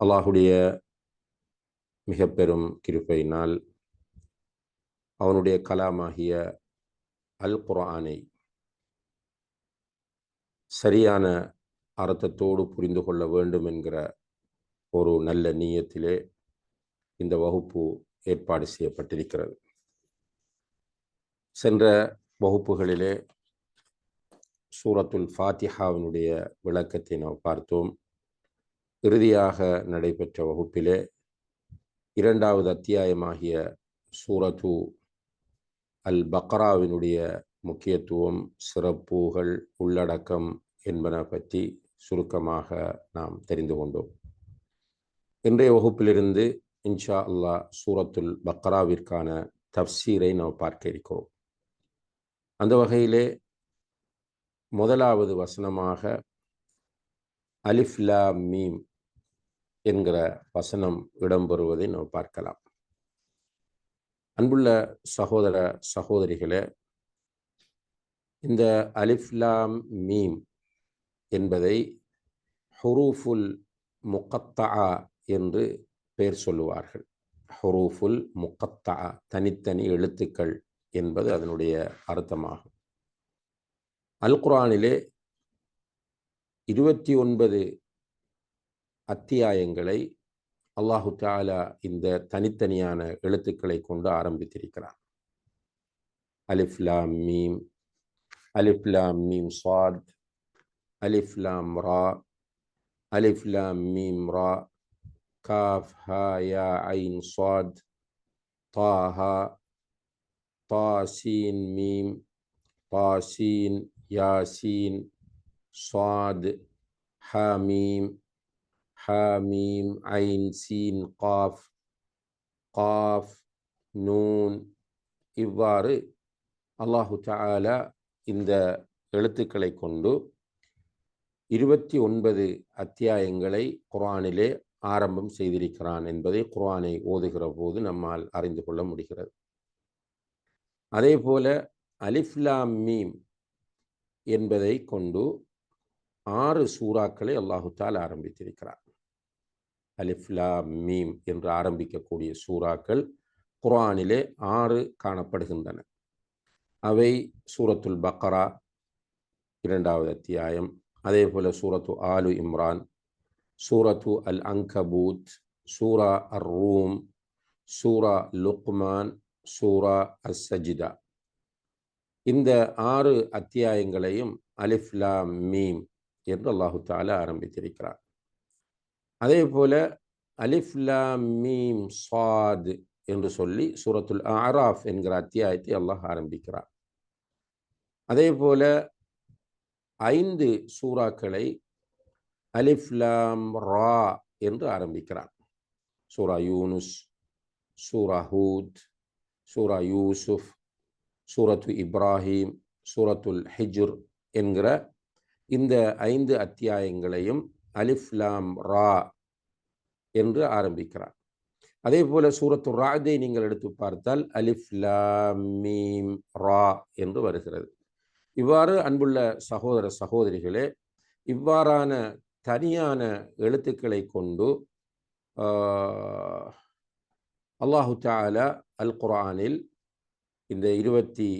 அல்லாஹுடைய மிக பெரும் கிருப்பையினால் அவனுடைய கலாமாகிய அல் குரானை சரியான அர்த்தத்தோடு புரிந்து கொள்ள வேண்டும் என்கிற ஒரு நல்ல நீயத்திலே இந்த வகுப்பு ஏற்பாடு செய்யப்பட்டிருக்கிறது. சென்ற வகுப்புகளிலே சூரத்துல் ஃபாத்திஹாவினுடைய விளக்கத்தை நாம் பார்த்தோம். இறுதியாக நடைபெற்ற வகுப்பிலே இரண்டாவது அத்தியாயமாகிய சூரத்து அல் பக்ராவினுடைய முக்கியத்துவம் சிறப்புகள் உள்ளடக்கம் என்பன பற்றி சுருக்கமாக நாம் தெரிந்து கொண்டோம். இன்றைய வகுப்பிலிருந்து இன்ஷா அல்லாஹ் சூரத்துல் பக்ராவிற்கான தப்சீரை நாம் பார்க்க இருக்கிறோம். அந்த வகையிலே முதலாவது வசனமாக அலிஃப்லா மீம் என்கிற வசனம் இடம்பெறுவதை நாம் பார்க்கலாம். அன்புள்ள சகோதர சகோதரிகளே இந்த அலிஃப்லாம் மீம் என்பதை ஹுரூஃபுல் முகத்தா என்று பெயர் சொல்லுவார்கள். ஹுரூஃபுல் முகத்தா தனித்தனி எழுத்துக்கள் என்பது அதனுடைய அர்த்தமாகும். அல் குரானிலே இருபத்தி ஒன்பது அத்தியாயங்களை அல்லாஹு தாலா இந்த தனித்தனியான எழுத்துக்களை கொண்டு ஆரம்பித்திருக்கிறார் அலிஃப்லாம் மீம் அலிஃப்லாம் மீம் சாத் அலிஃப்லாம் ரா அலிஃப்லாம் மீம் ரா காஃப் ஹா யா ஐன் சாத் தாஹா தாசீன் மீம் தாசீன் யாசீன் சாத் ஹாமீம் ஹாமீம் ஐன் சீன் காஃப் காஃப் நூன் இவ்வாறு அல்லாஹு தாலா இந்த எழுத்துக்களை கொண்டு இருபத்தி ஒன்பது அத்தியாயங்களை குரானிலே ஆரம்பம் செய்திருக்கிறான் என்பதை குரானை ஓதுகிற போது நம்மால் அறிந்து கொள்ள முடிகிறது. அதே போல அலிஃப்லாம் மீம் என்பதை கொண்டு ஆறு சூறாக்களை அல்லாஹு தால் ஆரம்பித்திருக்கிறார் அலிஃப்லா மீம் என்று ஆரம்பிக்கக்கூடிய சூறாக்கள் குரானிலே ஆறு காணப்படுகின்றன. அவை சூரத்துல் பக்கரா இரண்டாவது அத்தியாயம். அதே போல சூரத்து ஆலு இம்ரான் சூரத்து அல் அங்கபூத் சூரா அர் ரூம் சூரா லுக்மான் சூரா அஸ் சஜிதா. இந்த ஆறு அத்தியாயங்களையும் அலிஃப்லா மீம் என்று அல்லாஹு தாலா ஆரம்பித்திருக்கிறார் அதே போல அலிஃப்லா மீம் சாத் என்று சொல்லி சூரத்துல் ஆராஃப் என்கிற அத்தியாயத்தை அல்லாஹ் ஆரம்பிக்கிறார் அதே போல ஐந்து சூறாக்களை அலிஃப்லாம் ரா என்று ஆரம்பிக்கிறார் சூரா யூனுஸ் சூரா ஹூத் சூரா யூசுஃப் சூரத்து இப்ராஹிம் சூரத்துல் ஹிஜுர் என்கிற இந்த ஐந்து அத்தியாயங்களையும் அலிஃப்லாம் ரா என்று ஆரம்பிக்கிறார். அதே போல சூரத்து ராதை நீங்கள் எடுத்து பார்த்தால் அலிஃப்லாம் மீம் ரா என்று வருகிறது. இவ்வாறு அன்புள்ள சகோதர சகோதரிகளே இவ்வாறான தனியான எழுத்துக்களை கொண்டு அல்லாஹு தாலா அல் குரானில் இந்த இருபத்தி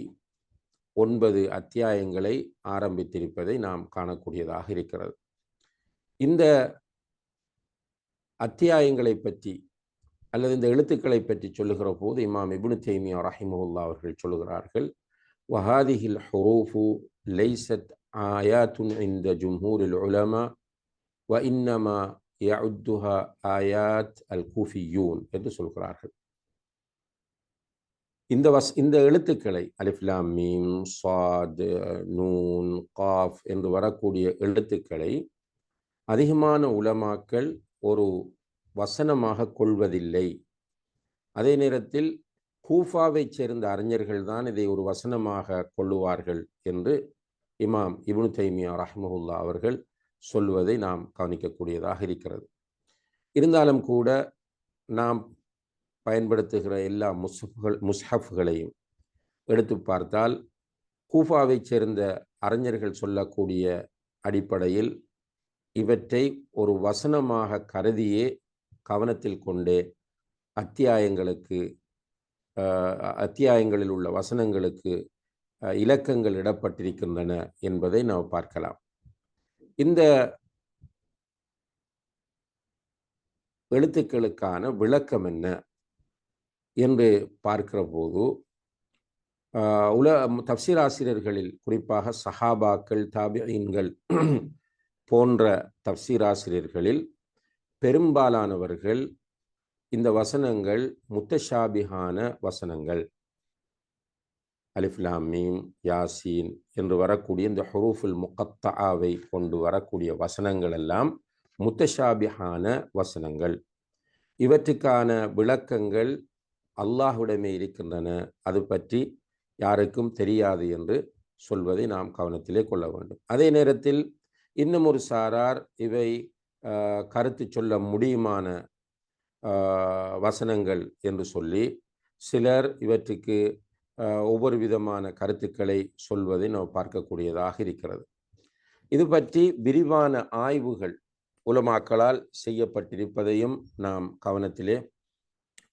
ஒன்பது அத்தியாயங்களை ஆரம்பித்திருப்பதை நாம் காணக்கூடியதாக இருக்கிறது. இந்த அத்தியாயங்களை பற்றி அல்லது இந்த எழுத்துக்களை பற்றி சொல்லுகிற போது இமாம் இபுனு தேமியா ரஹிமுல்லா அவர்கள் சொல்லுகிறார்கள் வஹாதிஹில் ஹுரூஃபு லைசத் ஆயாத்துன் இந்த ஜும்ஹூரில் உலமா வ இன்னமா யஉத்துஹா ஆயாத் அல் கூஃபியூன் என்று சொல்கிறார்கள். இந்த வஸ் இந்த எழுத்துக்களை அலிஃப்லாம் மீம் சாத் நூன் காஃப் என்று வரக்கூடிய எழுத்துக்களை அதிகமான உலமாக்கள் ஒரு வசனமாக கொள்வதில்லை. அதே நேரத்தில் கூஃபாவைச் சேர்ந்த அறிஞர்கள் தான் இதை ஒரு வசனமாக கொள்ளுவார்கள் என்று இமாம் இபுனு தைமியா ரஹ்மஹுல்லா அவர்கள் சொல்வதை நாம் கவனிக்கக்கூடியதாக இருக்கிறது. இருந்தாலும் கூட நாம் பயன்படுத்துகிற எல்லா முஸ்ஹப்கள் முஸ்ஹப்களையும் எடுத்து பார்த்தால் கூஃபாவைச் சேர்ந்த அறிஞர்கள் சொல்லக்கூடிய அடிப்படையில் இவற்றை ஒரு வசனமாக கருதியே கவனத்தில் கொண்டே அத்தியாயங்களுக்கு அத்தியாயங்களில் உள்ள வசனங்களுக்கு இலக்கங்கள் இடப்பட்டிருக்கின்றன என்பதை நாம் பார்க்கலாம். இந்த எழுத்துக்களுக்கான விளக்கம் என்ன என்று பார்க்கிற போது உல தப்சீராசிரியர்களில் குறிப்பாக சஹாபாக்கள் தாபியன்கள் போன்ற தப்சீராசிரியர்களில் பெரும்பாலானவர்கள் இந்த வசனங்கள் முத்தஷாபிகான வசனங்கள். அலிஃப்லாமீம் யாசீன் என்று வரக்கூடிய இந்த ஹுரூஃபுல் முகத்தாவை கொண்டு வரக்கூடிய வசனங்கள் எல்லாம் முத்தஷாபிகான வசனங்கள். இவற்றுக்கான விளக்கங்கள் அல்லாஹுடமே இருக்கின்றன. அது பற்றி யாருக்கும் தெரியாது என்று சொல்வதை நாம் கவனத்திலே கொள்ள வேண்டும். அதே நேரத்தில் இன்னும் ஒரு சாரார் இவை கருத்து சொல்ல முடியுமான வசனங்கள் என்று சொல்லி சிலர் இவற்றுக்கு ஒவ்வொரு விதமான கருத்துக்களை சொல்வதை நாம் பார்க்கக்கூடியதாக இருக்கிறது. இது பற்றி விரிவான ஆய்வுகள் உலமாக்களால் செய்யப்பட்டிருப்பதையும் நாம் கவனத்திலே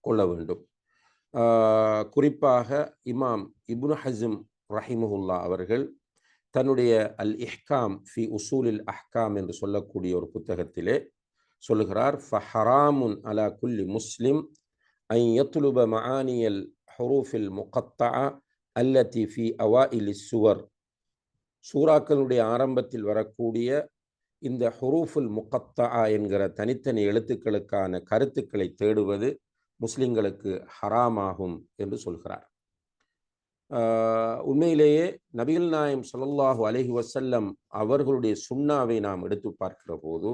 கொள்ள வேண்டும். குறிப்பாக இமாம் இபுன் ஹசிம் ரஹிமுல்லா அவர்கள் தன்னுடைய அல் இஹ்காம் ஃபி உசூலில் அஹ்காம் என்று சொல்லக்கூடிய ஒரு புத்தகத்திலே சொல்லுகிறார் ஃபஹராமுன் அலா குல்லி முஸ்லிம் ஐ யத்லுப மஆனியல் ஹுரூஃபில் முகத்தா அல்லத்தி ஃபி அவாஇலி சுவர். சூறாக்களுடைய ஆரம்பத்தில் வரக்கூடிய இந்த ஹுரூஃபுல் முகத்தா என்கிற தனித்தனி எழுத்துக்களுக்கான கருத்துக்களை தேடுவது முஸ்லிம்களுக்கு ஹராமாகும் என்று சொல்கிறார். உண்மையிலேயே நபிகள் நாயம் சொல்லல்லாஹு அலஹி வசல்லம் அவர்களுடைய சுண்ணாவை நாம் எடுத்து பார்க்கிற போது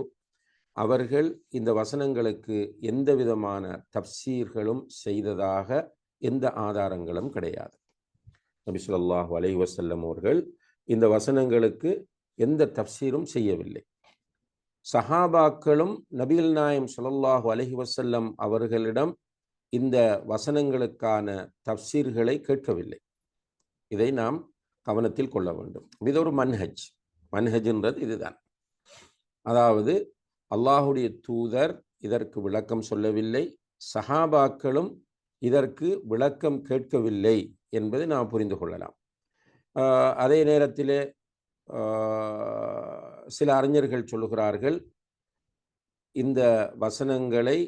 அவர்கள் இந்த வசனங்களுக்கு எந்த விதமான தப்சீர்களும் செய்ததாக எந்த ஆதாரங்களும் கிடையாது. நபி சொல்லாஹு அலஹி வசல்லம் அவர்கள் இந்த வசனங்களுக்கு எந்த தப்சீரும் செய்யவில்லை. சஹாபாக்களும் நபிகள் நாயம் சொல்லல்லாஹு அலஹி வசல்லம் அவர்களிடம் இந்த வசனங்களுக்கான தப்சீர்களை கேட்கவில்லை. இதை நாம் கவனத்தில் கொள்ள வேண்டும். இது ஒரு மன்ஹஜ். மன்ஹஜ்ன்றது இதுதான். அதாவது அல்லாஹுடைய தூதர் இதற்கு விளக்கம் சொல்லவில்லை. சஹாபாக்களும் இதற்கு விளக்கம் கேட்கவில்லை என்பதை நாம் புரிந்து கொள்ளலாம். அதே நேரத்தில் சில அறிஞர்கள் சொல்லுகிறார்கள் இந்த வசனங்களை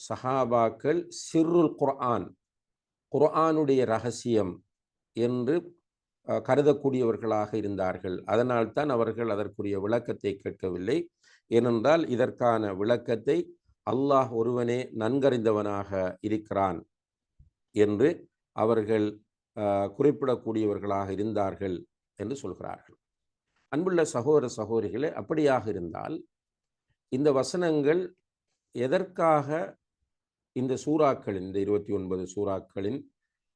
சஹாபாக்கள் சிறுல் குர்ஆன் குர்ஆனுடைய ரகசியம் என்று கருதக்கூடியவர்களாக இருந்தார்கள். அதனால்தான் அவர்கள் அதற்குரிய விளக்கத்தை கேட்கவில்லை. ஏனென்றால் இதற்கான விளக்கத்தை அல்லாஹ் ஒருவனே நன்கறிந்தவனாக இருக்கிறான் என்று அவர்கள் குறிப்பிடக்கூடியவர்களாக இருந்தார்கள் என்று சொல்கிறார்கள். அன்புள்ள சகோதர சகோதரிகளே அப்படியாக இருந்தால் இந்த வசனங்கள் எதற்காக இந்த சூறாக்களின் இந்த இருபத்தி ஒன்பது சூறாக்களின்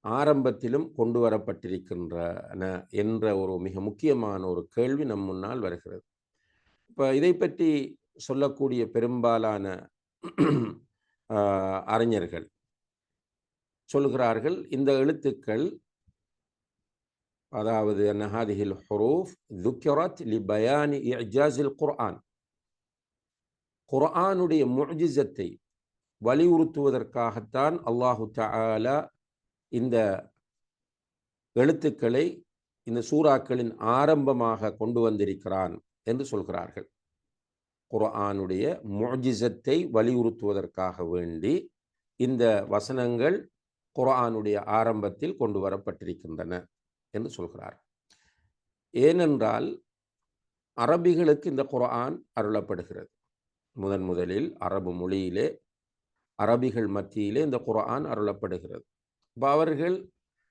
ஆரம்பத்திலும் கொண்டு வரப்பட்டிருக்கின்றன என்ற ஒரு மிக முக்கியமான ஒரு கேள்வி நம் முன்னால் வருகிறது. இப்போ இதை பற்றி சொல்லக்கூடிய பெரும்பாலான அறிஞர்கள் சொல்கிறார்கள் இந்த எழுத்துக்கள் அதாவது நஹாதிஹில் ஹுரூஃப் துக்கரத் லி பயானி இஜாசில் குர்ஆன். குர்ஆனுடைய முஜிசத்தை வலியுறுத்துவதற்காகத்தான் அல்லாஹு தாலா இந்த எழுத்துக்களை இந்த சூறாக்களின் ஆரம்பமாக கொண்டு வந்திருக்கிறான் என்று சொல்கிறார்கள். குர்ஆனுடைய மொஜிசத்தை வலியுறுத்துவதற்காக வேண்டி இந்த வசனங்கள் குர்ஆனுடைய ஆரம்பத்தில் கொண்டு வரப்பட்டிருக்கின்றன என்று சொல்கிறார். ஏனென்றால் அரபிகளுக்கு இந்த குர்ஆன் அருளப்படுகிறது. முதன் முதலில் அரபு மொழியிலே அரபிகள் மத்தியிலே இந்த குர்ஆன் அருளப்படுகிறது. அவர்கள்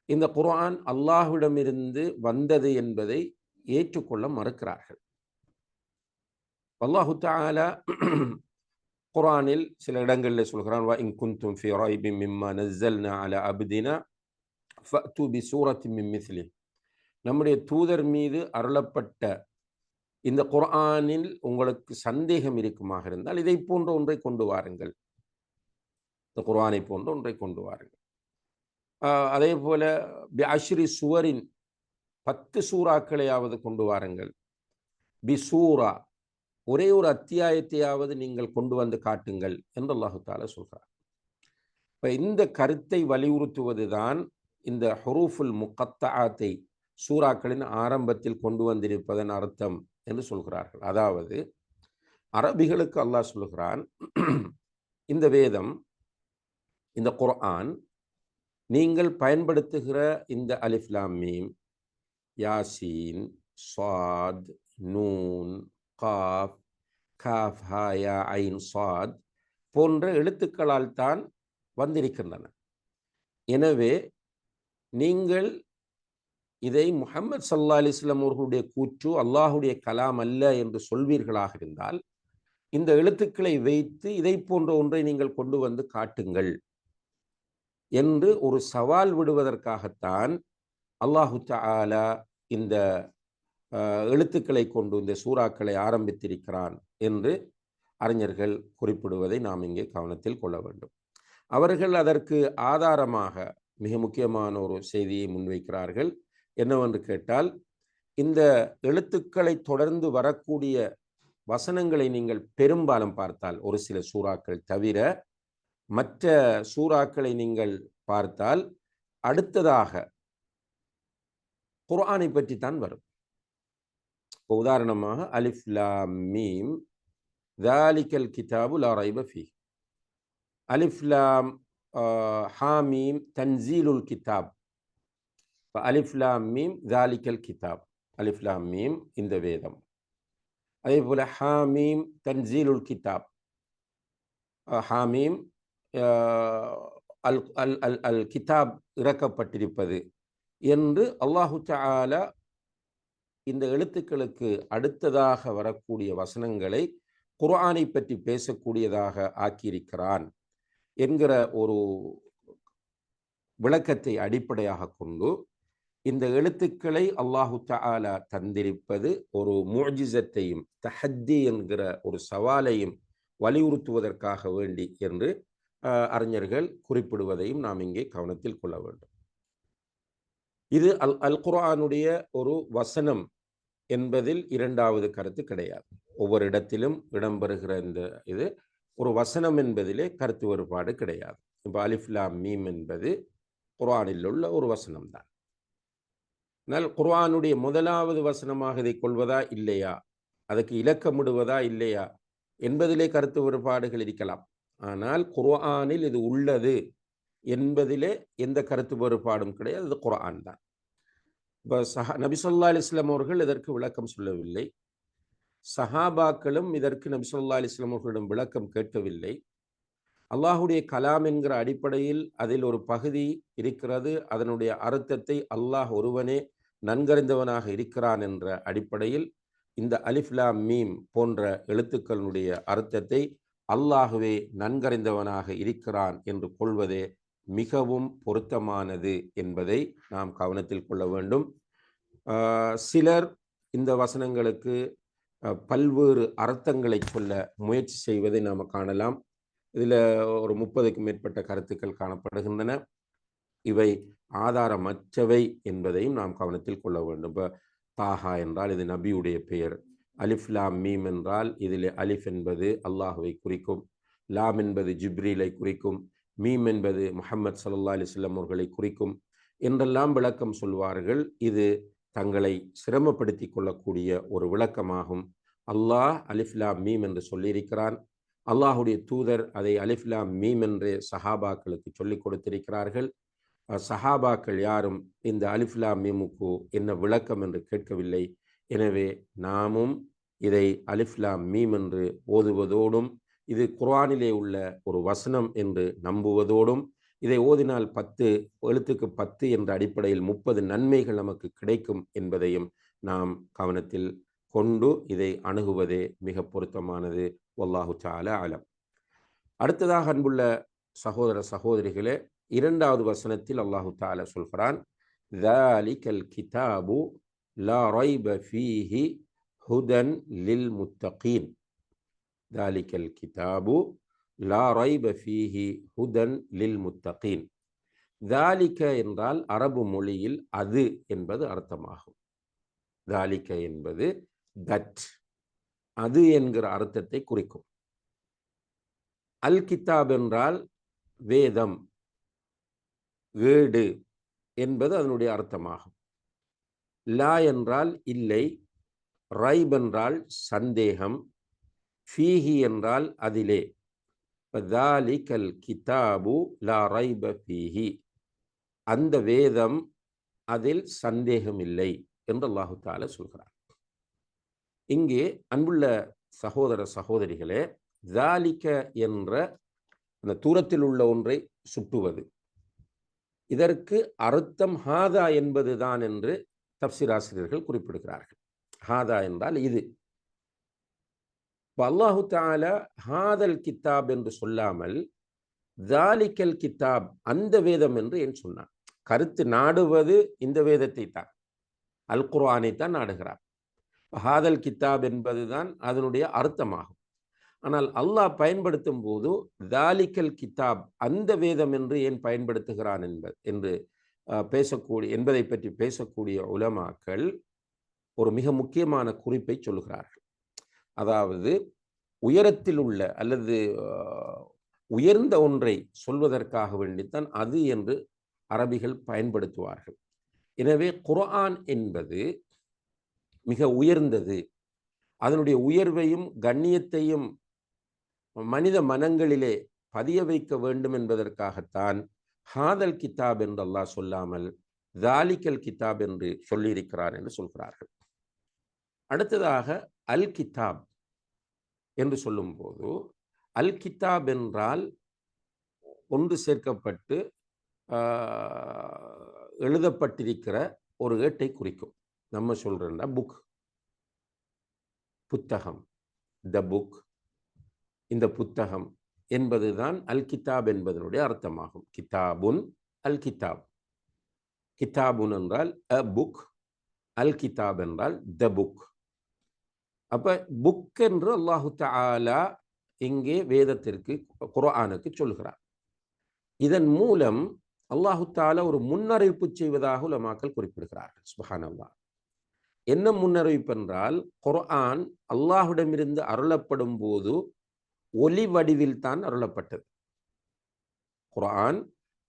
இந்த குர்ஆன் அல்லாஹ்விடமிருந்து வந்தது என்பதை ஏற்றுக்கொள்ள மறுக்கிறார்கள். அல்லாஹு தாலா குரானில் சில இடங்களில் சொல்கிறான் வா இன் குந்தும் ஃபி ரைபின் மிம்மா நஸ்ஸல்னா அலா அப்தினா ஃபத்து பி சூரத்தின் மின் நம்முடைய தூதர் மீது அருளப்பட்ட இந்த குர்ஆனில் உங்களுக்கு சந்தேகம் இருக்குமாக இருந்தால் இதை போன்ற ஒன்றை கொண்டு வாருங்கள். இந்த குர்ஆனை போன்ற ஒன்றை கொண்டு வாருங்கள். அதே போல பி அஷ்ரி சுவரின் பத்து சூறாக்களையாவது கொண்டு வாருங்கள் பி சூரா ஒரே ஒரு அத்தியாயத்தையாவது நீங்கள் கொண்டு வந்து காட்டுங்கள் என்று அல்லாஹு தாலா சொல்கிறார் இப்போ இந்த கருத்தை வலியுறுத்துவது தான் இந்த ஹுரூஃபுல் முக்கத்தாத்தை சூறாக்களின் ஆரம்பத்தில் கொண்டு வந்திருப்பதன் அர்த்தம் என்று சொல்கிறார்கள் அதாவது அரபிகளுக்கு அல்லாஹ் சொல்கிறான் இந்த வேதம் இந்த குர்ஆன் நீங்கள் பயன்படுத்துகிற இந்த அலிஃப்லாம் மீம் யாசீன் சாத் நூன் காஃப் காஃப் ஹாயா ஐன் சாத் போன்ற எழுத்துக்களால் தான் வந்திருக்கின்றன. எனவே நீங்கள் இதை முஹம்மது சல்லா அலிஸ்லாம் அவர்களுடைய கூற்று அல்லாஹுடைய கலாம் அல்ல என்று சொல்வீர்களாக இருந்தால் இந்த எழுத்துக்களை வைத்து இதை போன்ற ஒன்றை நீங்கள் கொண்டு வந்து காட்டுங்கள். என்று ஒரு சவால் விடுவதற்காகத்தான் அல்லாஹு தாலா இந்த எழுத்துக்களை கொண்டு இந்த சூறாக்களை ஆரம்பித்திருக்கிறான் என்று அறிஞர்கள் குறிப்பிடுவதை நாம் இங்கே கவனத்தில் கொள்ள வேண்டும். அவர்கள் அதற்கு ஆதாரமாக மிக முக்கியமான ஒரு செய்தியை முன்வைக்கிறார்கள். என்னவென்று கேட்டால் இந்த எழுத்துக்களை தொடர்ந்து வரக்கூடிய வசனங்களை நீங்கள் பெரும்பாலும் பார்த்தால் ஒரு சில சூறாக்கள் தவிர மற்ற சூறாக்களை நீங்கள் பார்த்தால் அடுத்ததாக குர்ஆனை பற்றி தான் வரும். இப்போ உதாரணமாக அலிஃப்லா மீம் தாலிக்கல் கிதாபு லா ரைப அலிஃப்லாம் ஹாமீம் தன்சீலுல் கிதாப். இப்போ அலிஃப்லாம் மீம் தாலிக்கல் கிதாப். அலிஃப்லாம் மீம் இந்த வேதம். அதே போல் ஹாமீம் தன்சீலுல் கிதாப். ஹாமீம் அல் அல் அல் அல் கிதாப் இறக்கப்பட்டிருப்பது என்று அல்லாஹு தஆலா இந்த எழுத்துக்களுக்கு அடுத்ததாக வரக்கூடிய வசனங்களை குர்ஆனை பற்றி பேசக்கூடியதாக ஆக்கியிருக்கிறான் என்கிற ஒரு விளக்கத்தை அடிப்படையாக கொண்டு இந்த எழுத்துக்களை அல்லாஹு தஆலா தந்திருப்பது ஒரு மூஜிசத்தையும் தஹத்தி என்கிற ஒரு சவாலையும் வலியுறுத்துவதற்காக வேண்டி என்று அறிஞர்கள் குறிப்பிடுவதையும் நாம் இங்கே கவனத்தில் கொள்ள வேண்டும். இது அல் அல் குர்ஆனுடைய ஒரு வசனம் என்பதில் இரண்டாவது கருத்து கிடையாது. ஒவ்வொரு இடத்திலும் இடம்பெறுகிற இந்த இது ஒரு வசனம் என்பதிலே கருத்து வேறுபாடு கிடையாது. இப்போ அலிஃப்லாம் மீம் என்பது குர்ஆனில் உள்ள ஒரு வசனம் தான் ஆனால் குர்ஆனுடைய முதலாவது வசனமாக இதை கொள்வதா இல்லையா? அதுக்கு இலக்கமிடுவதா இல்லையா? என்பதிலே கருத்து வேறுபாடுகள் இருக்கலாம். ஆனால் குர்ஆனில் இது உள்ளது என்பதிலே எந்த கருத்து வேறுபாடும் கிடையாது. அது குர்ஆன் தான். இப்போ சஹா நபி ஸல்லல்லாஹு அவர்கள் இதற்கு விளக்கம் சொல்லவில்லை. சஹாபாக்களும் இதற்கு நபி ஸல்லல்லாஹு அவர்களிடம் விளக்கம் கேட்கவில்லை. அல்லாஹுடைய கலாம் என்கிற அடிப்படையில் அதில் ஒரு பகுதி இருக்கிறது. அதனுடைய அர்த்தத்தை அல்லாஹ் ஒருவனே நன்கறிந்தவனாக இருக்கிறான் என்ற அடிப்படையில் இந்த அலிஃப்லாம் மீம் போன்ற எழுத்துக்களுடைய அர்த்தத்தை அல்லாகவே நன்கறிந்தவனாக இருக்கிறான் என்று கொள்வதே மிகவும் பொருத்தமானது என்பதை நாம் கவனத்தில் கொள்ள வேண்டும். சிலர் இந்த வசனங்களுக்கு பல்வேறு அர்த்தங்களை சொல்ல முயற்சி செய்வதை நாம் காணலாம். இதில் ஒரு முப்பதுக்கும் மேற்பட்ட கருத்துக்கள் காணப்படுகின்றன. இவை ஆதாரமற்றவை என்பதையும் நாம் கவனத்தில் கொள்ள வேண்டும். இப்போ தாஹா என்றால் இது நபியுடைய பெயர். அலிஃப் லாம் மீம் என்றால் இதில் அலிஃப் என்பது அல்லாஹுவை குறிக்கும் லாம் என்பது ஜிப்ரீலை குறிக்கும் மீம் என்பது முஹம்மது சல்லா அலிஸ்லாம் அவர்களை குறிக்கும் என்றெல்லாம் விளக்கம் சொல்வார்கள். இது தங்களை சிரமப்படுத்தி கொள்ளக்கூடிய ஒரு விளக்கமாகும். அல்லாஹ் அலிஃப்லாம் மீம் என்று சொல்லியிருக்கிறான். அல்லாஹுடைய தூதர் அதை அலிஃப்லாம் மீம் என்று சஹாபாக்களுக்கு சொல்லிக் கொடுத்திருக்கிறார்கள். சஹாபாக்கள் யாரும் இந்த அலிஃப்லாம் மீமுக்கு என்ன விளக்கம் என்று கேட்கவில்லை. எனவே நாமும் இதை அலிஃப்லாம் மீம் என்று ஓதுவதோடும் இது குர்ஆனிலே உள்ள ஒரு வசனம் என்று நம்புவதோடும் இதை ஓதினால் பத்து எழுத்துக்கு பத்து என்ற அடிப்படையில் முப்பது நன்மைகள் நமக்கு கிடைக்கும் என்பதையும் நாம் கவனத்தில் கொண்டு இதை அணுகுவதே மிக பொருத்தமானது. ஒல்லாஹு சால ஆலம் அடுத்ததாக அன்புள்ள சகோதர சகோதரிகளே இரண்டாவது வசனத்தில் அல்லாஹு தால சொல்கிறான் கிதாபு لَا رَيْبَ فِيهِ هُدًى لِلْمُتَّقِينَ ذَلِكَ الْكِتَابُ لَا رَيْبَ فِيهِ هُدًى لِلْمُتَّقِينَ ذَلِكَ என்றால் அரபு மொழியில் அது என்பது அர்த்தமாகும் தாலிக்க என்பது தட் அது என்கிற அர்த்தத்தை குறிக்கும் அல் கித்தாப் என்றால் வேதம் ஏடு என்பது அதனுடைய அர்த்தமாகும் லா என்றால் இல்லை ரைப் என்றால் சந்தேகம் ஃபீஹி என்றால் அதிலே. தாலிகல் கிதாபு லா ரைப ஃபீஹி. அந்த வேதம் அதில் சந்தேகம் இல்லை என்று அல்லாஹு தால சொல்கிறார் இங்கே அன்புள்ள சகோதர சகோதரிகளே தாலிக்க என்ற அந்த தூரத்தில் உள்ள ஒன்றை சுட்டுவது. இதற்கு அர்த்தம் ஹாதா என்பதுதான் என்று தப்சிராசிரியர்கள் குறிப்பிடுகிறார்கள். ஹாதா என்றால் இது. அல்லாஹு தால ஹாதல் கித்தாப் என்று சொல்லாமல் தாலிக்கல் கித்தாப் அந்த வேதம் என்று ஏன் சொன்னான். கருத்து நாடுவது இந்த வேதத்தை தான். அல் குர்ஆனை தான் நாடுகிறார். ஹாதல் கித்தாப் என்பதுதான் அதனுடைய அர்த்தமாகும். ஆனால் அல்லாஹ் பயன்படுத்தும் போது தாலிக்கல் கித்தாப் அந்த வேதம் என்று ஏன் பயன்படுத்துகிறான் என்பது என்று பேசக்கூடிய என்பதை பற்றி பேசக்கூடிய உலமாக்கள் ஒரு மிக முக்கியமான குறிப்பை சொல்லுகிறார்கள். அதாவது உயரத்தில் உள்ள அல்லது உயர்ந்த ஒன்றை சொல்வதற்காக வேண்டித்தான் அது என்று அரபிகள் பயன்படுத்துவார்கள். எனவே குர்ஆன் என்பது மிக உயர்ந்தது. அதனுடைய உயர்வையும் கண்ணியத்தையும் மனித மனங்களிலே பதிய வைக்க வேண்டும் என்பதற்காகத்தான் ஹாதல் கிதாப் என்று அல்லாஹ் சொல்லாமல் தாலிக்கல் கிதாப் என்று சொல்லியிருக்கிறார் என்று சொல்கிறார்கள். அடுத்ததாக அல் கிதாப் என்று சொல்லும்போது அல் கிதாப் என்றால் ஒன்று சேர்க்கப்பட்டு எழுதப்பட்டிருக்கிற ஒரு ஏட்டை குறிக்கும். நம்ம சொல்கிறோம்னா புக் புத்தகம். த புக் இந்த புத்தகம். என்பதுதான் அல் கிதாப் என்பதனுடைய அர்த்தமாகும். கிதாபுன் அல் கிதாப் கிதாபுன் என்றால் அ புக் அல் கிதாப் என்றால் த புக். அப்ப புக் என்று அல்லாஹு தாலா இங்கே வேதத்திற்கு குரானுக்கு சொல்கிறார். இதன் மூலம் அல்லாஹு தாலா ஒரு முன்னறிவிப்பு செய்வதாக உலமாக்கள் குறிப்பிடுகிறார்கள். சுபஹானல்லா என்ன முன்னறிவிப்பு என்றால் குர்ஆன் அல்லாஹுடமிருந்து அருளப்படும் போது ஒலி வடிவில் தான் அருளப்பட்டது. குரான்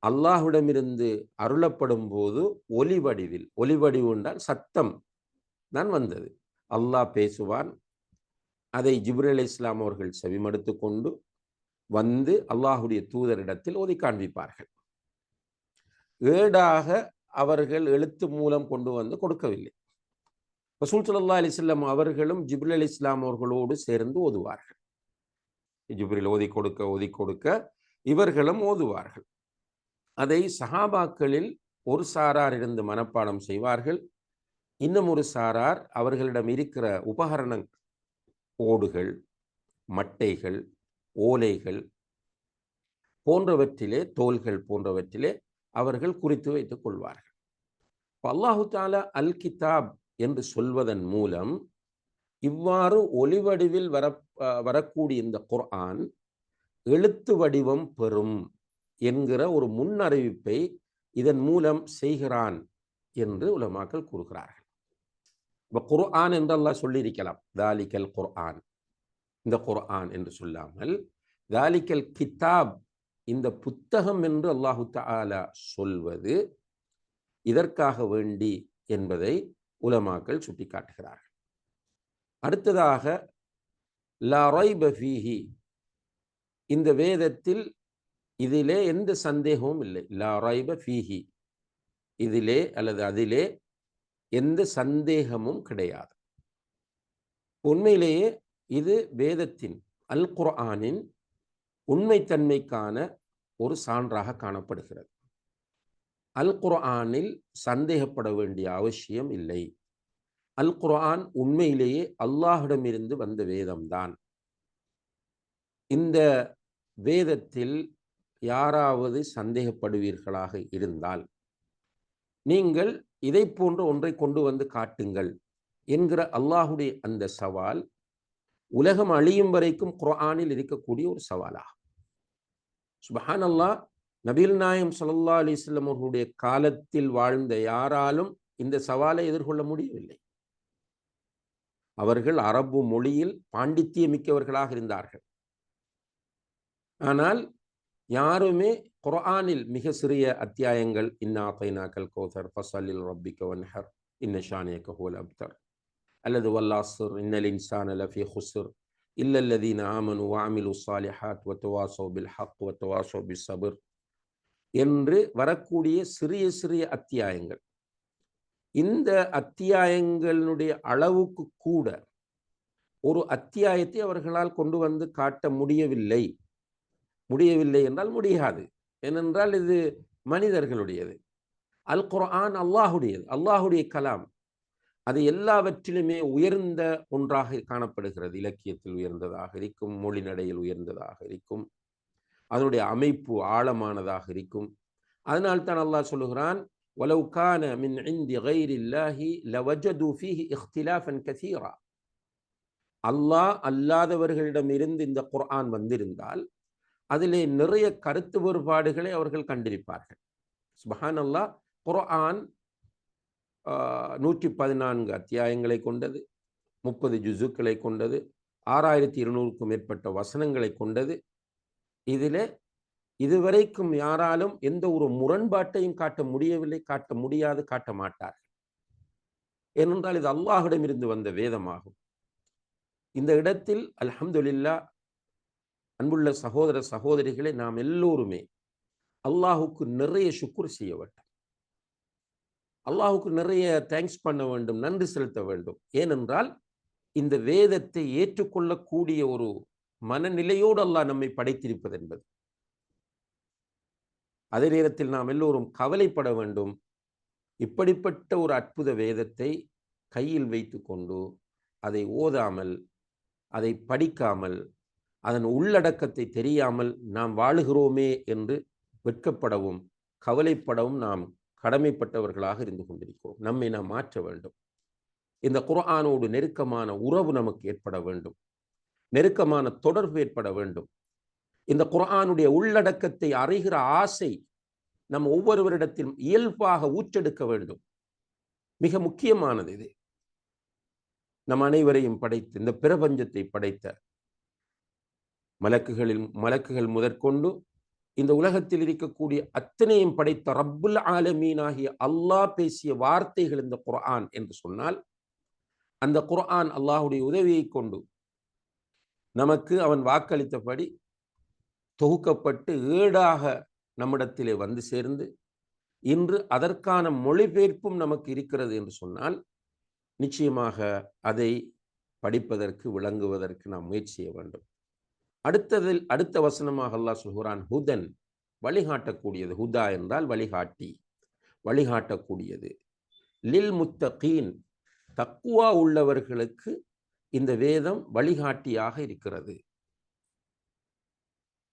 அல்லாஹுடமிருந்து அருளப்படும் போது ஒலி வடிவில் ஒலி வடிவு என்றால் சத்தம் தான் வந்தது. அல்லாஹ் பேசுவான். அதை ஜிப்ரல் அலி இஸ்லாம் அவர்கள் செவிமடுத்து கொண்டு வந்து அல்லாஹுடைய தூதரிடத்தில் ஓதி காண்பிப்பார்கள். ஏடாக அவர்கள் எழுத்து மூலம் கொண்டு வந்து கொடுக்கவில்லை. ரசூல் சல்லா அலிஸ்லாம் அவர்களும் ஜிப்ரல் அலி இஸ்லாம் அவர்களோடு சேர்ந்து ஓதுவார்கள். ஜிப்ரில் ஓதி கொடுக்க ஓதி கொடுக்க இவர்களும் ஓதுவார்கள். அதை சஹாபாக்களில் ஒரு சாரார் இருந்து மனப்பாடம் செய்வார்கள். இன்னும் ஒரு சாரார் அவர்களிடம் இருக்கிற உபகரண ஓடுகள் மட்டைகள் ஓலைகள் போன்றவற்றிலே தோள்கள் போன்றவற்றிலே அவர்கள் குறித்து வைத்துக் கொள்வார்கள். அல்லாஹு தாலா அல் கிதாப் என்று சொல்வதன் மூலம் இவ்வாறு ஒளிவடிவில் வர வரக்கூடிய இந்த குர்ஆன் எழுத்து வடிவம் பெறும் என்கிற ஒரு முன்னறிவிப்பை இதன் மூலம் செய்கிறான் என்று உலமாக்கள் கூறுகிறார்கள். இப்போ குர்ஆன் என்று அல்லாஹ் சொல்லியிருக்கலாம். தாலிக்கல் குர்ஆன். இந்த குர்ஆன் என்று சொல்லாமல் தாலிக்கல் கிதாப் இந்த புத்தகம் என்று அல்லாஹு தாலா சொல்வது இதற்காக வேண்டி என்பதை உலமாக்கள் சுட்டிக்காட்டுகிறார்கள். அடுத்ததாக ஃபீஹி. இந்த வேதத்தில் இதிலே எந்த சந்தேகமும் இல்லை. லா ஃபீஹி. இதிலே அல்லது அதிலே எந்த சந்தேகமும் கிடையாது. உண்மையிலேயே இது வேதத்தின் அல் குர்ஆனின் உண்மைத்தன்மைக்கான ஒரு சான்றாக காணப்படுகிறது. அல் குர்ஆனில் சந்தேகப்பட வேண்டிய அவசியம் இல்லை. அல் குர்ஆன் உண்மையிலேயே அல்லாஹிடமிருந்து வந்த வேதம்தான். இந்த வேதத்தில் யாராவது சந்தேகப்படுவீர்களாக இருந்தால் நீங்கள் இதை போன்ற ஒன்றை கொண்டு வந்து காட்டுங்கள் என்கிற அல்லாஹுடைய அந்த சவால் உலகம் அழியும் வரைக்கும் குர்ஆனில் இருக்கக்கூடிய ஒரு சவாலாகும். சுபஹான் அல்லாஹ் நபீல் நாயம் சல்லா அலிஸ்லம் அவர்களுடைய காலத்தில் வாழ்ந்த யாராலும் இந்த சவாலை எதிர்கொள்ள முடியவில்லை. அவர்கள் அரபு மொழியில் பாண்டித்தியமிக்கவர்களாக இருந்தார்கள். ஆனால் யாருமே குர்ஆனில் மிக சிறிய அத்தியாயங்கள் இன்னாத்தைனாக்கல் கோதர் ஃபசலில் ரப்பிக்க வன்ஹர் இன்ன அப்தர் அல்லது வல்லாசுர் இன்னல் இன்சான் லஃபி ஹுசுர் இல்ல அல்லதீன ஆமனு வாமிலு சாலிஹாத் வத்துவாசோ பில் ஹக் வத்துவாசோ பி சபுர் என்று வரக்கூடிய சிறிய சிறிய அத்தியாயங்கள். இந்த அத்தியாயங்களினுடைய அளவுக்கு கூட ஒரு அத்தியாயத்தை அவர்களால் கொண்டு வந்து காட்ட முடியவில்லை. முடியவில்லை என்றால் முடியாது. ஏனென்றால் இது மனிதர்களுடையது. அல் குர்ஆன் அல்லாஹுடையது. அல்லாஹுடைய கலாம். அது எல்லாவற்றிலுமே உயர்ந்த ஒன்றாக காணப்படுகிறது. இலக்கியத்தில் உயர்ந்ததாக இருக்கும் மொழி நடையில் உயர்ந்ததாக இருக்கும் அதனுடைய அமைப்பு ஆழமானதாக இருக்கும். அதனால் தான் அல்லாஹ் சொல்லுகிறான் ولو كان من عند غير الله لوجدوا فيه اختلافا كثيرا அல்லாஹ் அல்லாதவர்களிடம் இருந்து இந்த குர்ஆன் வந்திருந்தால் அதிலே நிறைய கருத்து வேறுபாடுகளை அவர்கள் கண்டிருப்பார்கள் சுபஹான் அல்லாஹ் குர்ஆன் நூற்றி பதினான்கு அத்தியாயங்களை கொண்டது முப்பது ஜுசுக்களை கொண்டது ஆறாயிரத்தி இருநூறுக்கும் மேற்பட்ட வசனங்களை கொண்டது இதில் இதுவரைக்கும் யாராலும் எந்த ஒரு முரண்பாட்டையும் காட்ட முடியவில்லை காட்ட முடியாது காட்ட மாட்டார்கள். ஏனென்றால் இது அல்லாஹிடமிருந்து வந்த வேதமாகும். இந்த இடத்தில் அல்ஹம்துலில்லா அன்புள்ள சகோதர சகோதரிகளை நாம் எல்லோருமே அல்லாஹுக்கு நிறைய சுக்குர் செய்ய வேண்டும். அல்லாஹுக்கு நிறைய தேங்க்ஸ் பண்ண வேண்டும் நன்றி செலுத்த வேண்டும். ஏனென்றால் இந்த வேதத்தை ஏற்றுக்கொள்ளக்கூடிய ஒரு மனநிலையோடு அல்லாஹ் நம்மை படைத்திருப்பது என்பது. அதே நேரத்தில் நாம் எல்லோரும் கவலைப்பட வேண்டும். இப்படிப்பட்ட ஒரு அற்புத வேதத்தை கையில் வைத்து கொண்டு அதை ஓதாமல் அதை படிக்காமல் அதன் உள்ளடக்கத்தை தெரியாமல் நாம் வாழுகிறோமே என்று வெட்கப்படவும் கவலைப்படவும் நாம் கடமைப்பட்டவர்களாக இருந்து கொண்டிருக்கிறோம். நம்மை நாம் மாற்ற வேண்டும். இந்த குரானோடு நெருக்கமான உறவு நமக்கு ஏற்பட வேண்டும். நெருக்கமான தொடர்பு ஏற்பட வேண்டும். இந்த குர்ஆனுடைய உள்ளடக்கத்தை அறிகிற ஆசை நம் ஒவ்வொருவரிடத்திலும் இயல்பாக ஊற்றெடுக்க வேண்டும். மிக முக்கியமானது இது. நம் அனைவரையும் படைத்து இந்த பிரபஞ்சத்தை படைத்த மலக்குகளில் மலக்குகள் முதற்கொண்டு இந்த உலகத்தில் இருக்கக்கூடிய அத்தனையும் படைத்த ரப்புல் ஆலமீனாகிய அல்லாஹ் பேசிய வார்த்தைகள் இந்த குர்ஆன் என்று சொன்னால் அந்த குர்ஆன் அல்லாஹுடைய உதவியை கொண்டு நமக்கு அவன் வாக்களித்தபடி தொகுக்கப்பட்டு ஏடாக நம்மிடத்திலே வந்து சேர்ந்து இன்று அதற்கான மொழிபெயர்ப்பும் நமக்கு இருக்கிறது என்று சொன்னால் நிச்சயமாக அதை படிப்பதற்கு விளங்குவதற்கு நாம் முயற்சி செய்ய வேண்டும். அடுத்ததில் அடுத்த வசனமாக அல்லாஹ் சொல்கிறான் ஹுதன் வழிகாட்டக்கூடியது. ஹுதா என்றால் வழிகாட்டி வழிகாட்டக்கூடியது. லில் முத்தகீன் தக்குவா உள்ளவர்களுக்கு இந்த வேதம் வழிகாட்டியாக இருக்கிறது.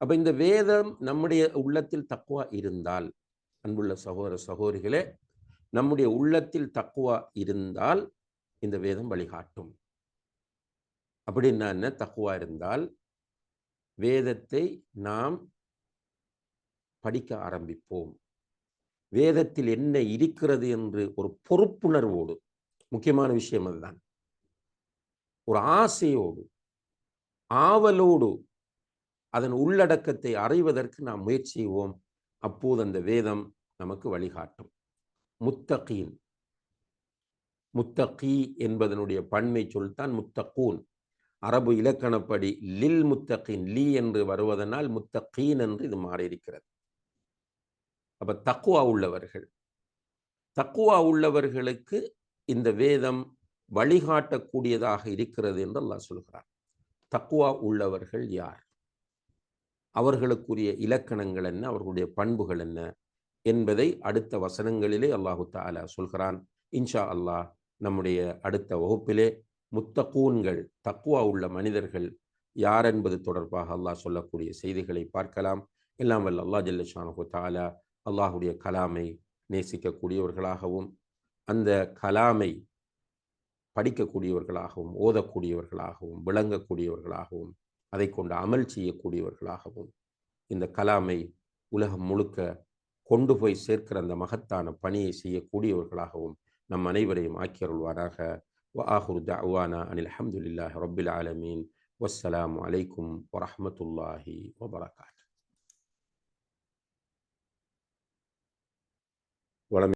அப்போ இந்த வேதம் நம்முடைய உள்ளத்தில் தக்குவா இருந்தால் அன்புள்ள சகோதர சகோதரிகளே நம்முடைய உள்ளத்தில் தக்குவா இருந்தால் இந்த வேதம் வழிகாட்டும். அப்படின்னா என்ன தக்குவா இருந்தால் வேதத்தை நாம் படிக்க ஆரம்பிப்போம். வேதத்தில் என்ன இருக்கிறது என்று ஒரு பொறுப்புணர்வோடு முக்கியமான விஷயம் அதுதான். ஒரு ஆசையோடு ஆவலோடு அதன் உள்ளடக்கத்தை அறிவதற்கு நாம் முயற்சி செய்வோம் அப்போது அந்த வேதம் நமக்கு வழிகாட்டும். முத்தகீன். முத்தகி என்பதனுடைய பன்மை சொல்தான் முத்தகூன். அரபு இலக்கணப்படி லில் முத்தகீன் லீ என்று வருவதனால் முத்தகீன் என்று இது மாறியிருக்கிறது. அப்ப தக்குவா உள்ளவர்கள். தக்குவா உள்ளவர்களுக்கு இந்த வேதம் வழிகாட்டக்கூடியதாக இருக்கிறது என்று அல்லாஹ் சொல்கிறார் தக்குவா உள்ளவர்கள் யார்? அவர்களுக்குரிய இலக்கணங்கள் என்ன அவர்களுடைய பண்புகள் என்ன என்பதை அடுத்த வசனங்களிலே அல்லாஹு தாலா சொல்கிறான். இன்ஷா அல்லாஹ் நம்முடைய அடுத்த வகுப்பிலே முத்தகூன்கள் தக்குவா உள்ள மனிதர்கள் யார் என்பது தொடர்பாக அல்லாஹ் சொல்லக்கூடிய செய்திகளை பார்க்கலாம். எல்லாம் வல்ல அல்லாஹ் ஜல்லஷானு தாலா அல்லாஹுடைய கலாமை நேசிக்கக்கூடியவர்களாகவும் அந்த கலாமை படிக்கக்கூடியவர்களாகவும் ஓதக்கூடியவர்களாகவும் விளங்கக்கூடியவர்களாகவும் அதை கொண்டு அமல் செய்யக்கூடியவர்களாகவும் இந்த கலாமை உலகம் முழுக்க கொண்டு போய் சேர்க்கிற அந்த மகத்தான பணியை செய்யக்கூடியவர்களாகவும் நம் அனைவரையும் ஆக்கியருள்வாராக وآخر دعوانا أن الحمد لله رب العالمين والسلام عليكم ورحمة الله وبركاته